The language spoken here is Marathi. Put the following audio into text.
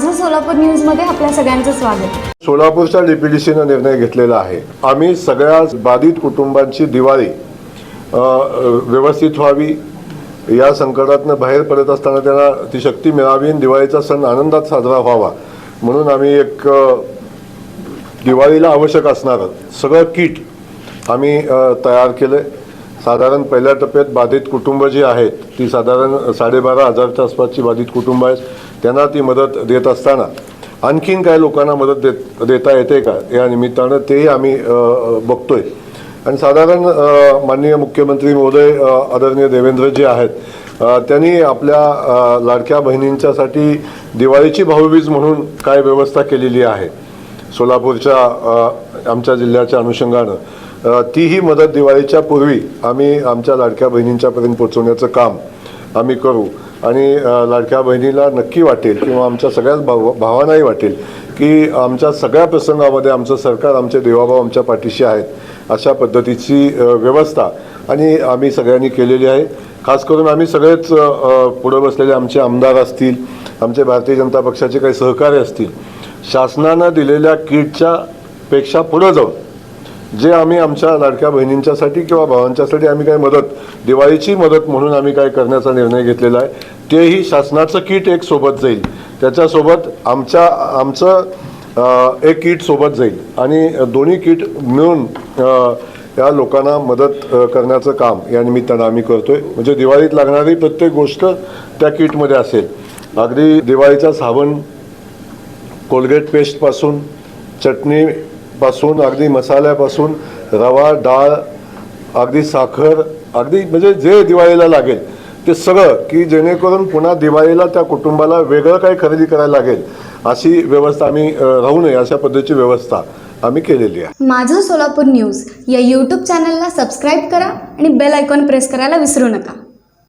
माझं सोलापूर न्यूजमध्ये आपल्या सगळ्यांचं स्वागत. सोलापूरच्या डीपीडीसीनं निर्णय घेतलेला आहे. आम्ही सगळ्या बाधित कुटुंबांची दिवाळी व्यवस्थित व्हावी या संकटातनं बाहेर पडत असताना त्यांना ती शक्ती मिळावी आणि दिवाळीचा सण आनंदात साजरा व्हावा. म्हणून आम्ही एक दिवाळीला आवश्यक असणारं सगळं किट आम्ही तयार केलं साधारण पहिल्या टप्प्यात बाधित कुटुंब जी आहेत ती साधारण साडेबारा हजारच्या आसपासची बाधित कुटुंब आहेत. त्यांना ती मदत देत असताना. आणखीन काय लोकांना मदत देत देता येते का? या निमित्तानं तेही आम्ही बघतोय. आणि साधारण माननीय मुख्यमंत्री महोदय आदरणीय देवेंद्र जे आहेत त्यांनी आपल्या लाडक्या बहिणींच्यासाठी दिवाळीची भाऊबीज म्हणून काय व्यवस्था केलेली आहे? सोलापूरच्या आमच्या जिल्ह्याच्या अनुषंगानं. तीही मदत दिवाळीच्या पूर्वी आम्ही आमच्या लाडक्या बहिणींच्यापर्यंत पोहोचवण्याचं काम आम्ही करू. आणि लाडक्या बहिणीला नक्की वाटेल किंवा आमच्या सगळ्याच भाव भावांनाही वाटेल की आमच्या सगळ्या प्रसंगामध्ये आमचं सरकार आमचे देवाभाव आमच्या पाठीशी आहेत अशा पद्धतीची व्यवस्था आणि आम्ही सगळ्यांनी केलेली आहे. खास करून आम्ही सगळेच पुढं बसलेले आमचे आमदार असतील आमचे भारतीय जनता पक्षाचे काही सहकार्य असतील शासनानं दिलेल्या किटच्या पेक्षा पुढं जाऊन जे आम्ही आमच्या लाडक्या बहिणींच्यासाठी किंवा भावांच्यासाठी आम्ही काही मदत दिवाळीची मदत म्हणून आम्ही काय करण्याचा निर्णय घेतलेला आहे तेही शासनाचं किट एक सोबत जाईल. त्याच्यासोबत आमच्या आमचं एक किट सोबत जाईल आणि दोन्ही किट मिळून या लोकांना मदत करण्याचं काम या निमित्तानं आम्ही करतोय. म्हणजे दिवाळीत लागणारी प्रत्येक गोष्ट त्या किटमध्ये असेल. अगदी दिवाळीचा साबण कोलगेट पेस्टपासून चटणी पासून अगदी मसाल्यापासून रवा डाळ अगदी साखर अगदी म्हणजे जे दिवाळीला लागेल ते सगळं की जेणेकरून पुन्हा दिवाळीला त्या कुटुंबाला वेगळं काही खरेदी करायला लागेल अशी व्यवस्था आम्ही राहू नये अशा पद्धतीची व्यवस्था आम्ही केलेली आहे. माझं सोलापूर न्यूज या यूट्यूब चॅनलला सबस्क्राईब करा आणि बेल आयकॉन प्रेस करायला विसरू नका.